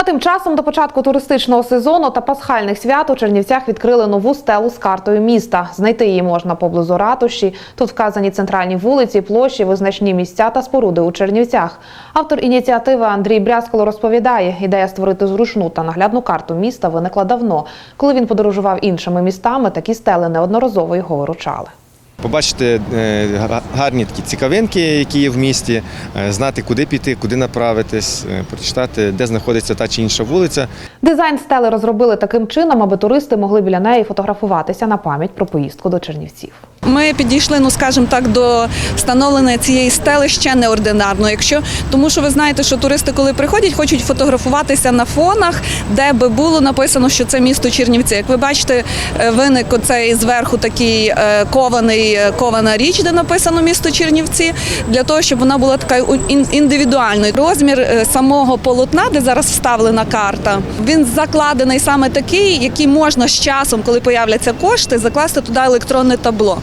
А тим часом до початку туристичного сезону та пасхальних свят у Чернівцях відкрили нову стелу з картою міста. Знайти її можна поблизу ратуші. Тут вказані центральні вулиці, площі, визначні місця та споруди у Чернівцях. Автор ініціативи Андрій Брязкало розповідає, ідея створити зручну та наглядну карту міста виникла давно. Коли він подорожував іншими містами, такі стели неодноразово його виручали. Побачити е, гарні такі цікавинки, які є в місті, е, знати, куди піти, куди направитись, е, прочитати, де знаходиться та чи інша вулиця. Дизайн стели розробили таким чином, аби туристи могли біля неї фотографуватися на пам'ять про поїздку до Чернівців. Ми підійшли, ну скажімо так, до встановлення цієї стели ще неординарно. Якщо тому, що ви знаєте, що туристи, коли приходять, хочуть фотографуватися на фонах, де би було написано, що це місто Чернівці. Як ви бачите, е, виник оцей зверху такий е, кований е, кована річ, де написано місто Чернівці, для того, щоб вона була така індивідуальною. Розмір самого полотна, де зараз вставлена карта, він закладений саме такий, який можна з часом, коли появляться кошти, закласти туди електронне табло.